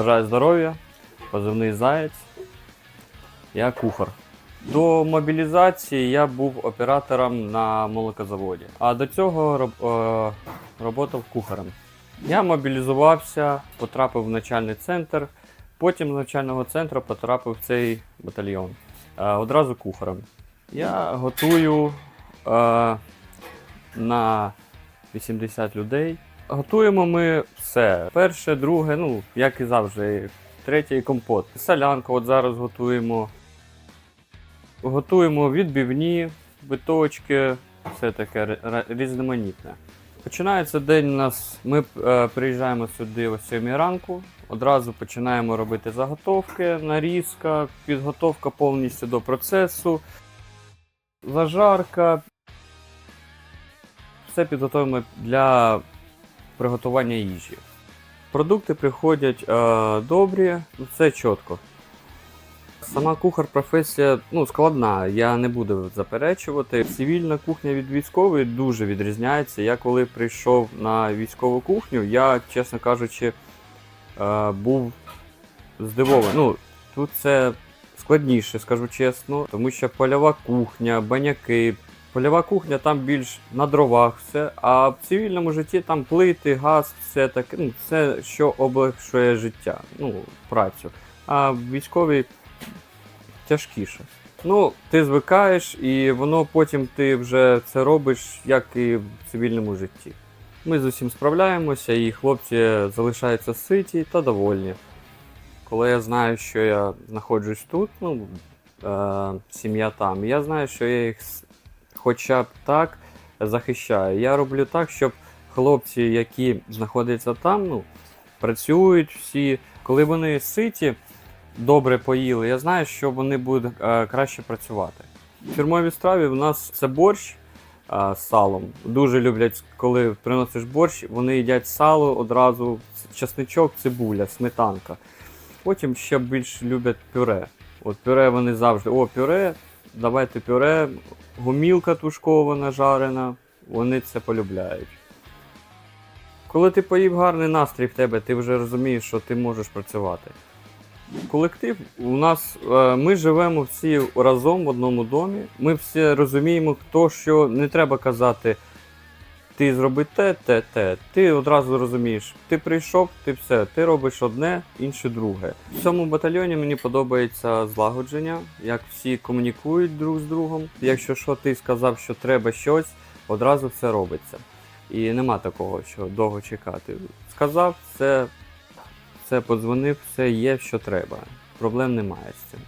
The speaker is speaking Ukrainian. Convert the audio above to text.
Бажаю здоров'я, позивний заєць. Я кухар. До мобілізації я був оператором на молокозаводі, а до цього роб, е, працював кухарем. Я мобілізувався, потрапив в навчальний центр, потім з навчального центру потрапив в цей батальйон. Е, одразу кухарем. Я готую е, на 80 людей. Готуємо ми все. Перше, друге, ну, як і завжди, третій компот. Солянку от зараз готуємо. Готуємо відбивні, биточки, все таке різноманітне. Починається день у нас. Ми е, приїжджаємо сюди о 7 ранку. Одразу починаємо робити заготовки, нарізка, підготовка повністю до процесу, зажарка. Все підготуємо для приготування їжі. Продукти приходять е, добрі, все чітко. Сама кухар професія ну, складна, я не буду заперечувати. Цивільна кухня від військової дуже відрізняється. Я коли прийшов на військову кухню, я, чесно кажучи, е, був здивований. Ну, тут це складніше, скажу чесно, тому що польова кухня, баняки. Польова кухня там більш на дровах все, а в цивільному житті там плити, газ, все таке, ну, все, що облегшує життя, ну, працю. А в військовій тяжкіше. Ну, ти звикаєш, і воно потім ти вже це робиш, як і в цивільному житті. Ми з усім справляємося, і хлопці залишаються ситі та довольні. Коли я знаю, що я знаходжусь тут, ну, е, сім'я там, я знаю, що я їх хоча б так захищаю. Я роблю так, щоб хлопці, які знаходяться там, ну, працюють всі, коли вони ситі, добре поїли, я знаю, що вони будуть е, краще працювати. В фірмовій страві в нас це борщ е, салом. Дуже люблять, коли приносиш борщ, вони їдять сало одразу, чесничок, цибуля, сметанка. Потім ще більш люблять пюре. От пюре вони завжди, о, пюре, давайте пюре, гумілка тушкована, жарена, вони це полюбляють. Коли ти поїв гарний настрій в тебе, ти вже розумієш, що ти можеш працювати. Колектив у нас е, ми живемо всі разом в одному домі. Ми всі розуміємо, хто що не треба казати. Ти зроби те, те, те. Ти одразу розумієш, ти прийшов, ти все, ти робиш одне, інше друге. В цьому батальйоні мені подобається злагодження, як всі комунікують друг з другом. Якщо що ти сказав, що треба щось, одразу все робиться. І нема такого, що довго чекати. Сказав, все, все подзвонив, все є, що треба. Проблем немає з цим.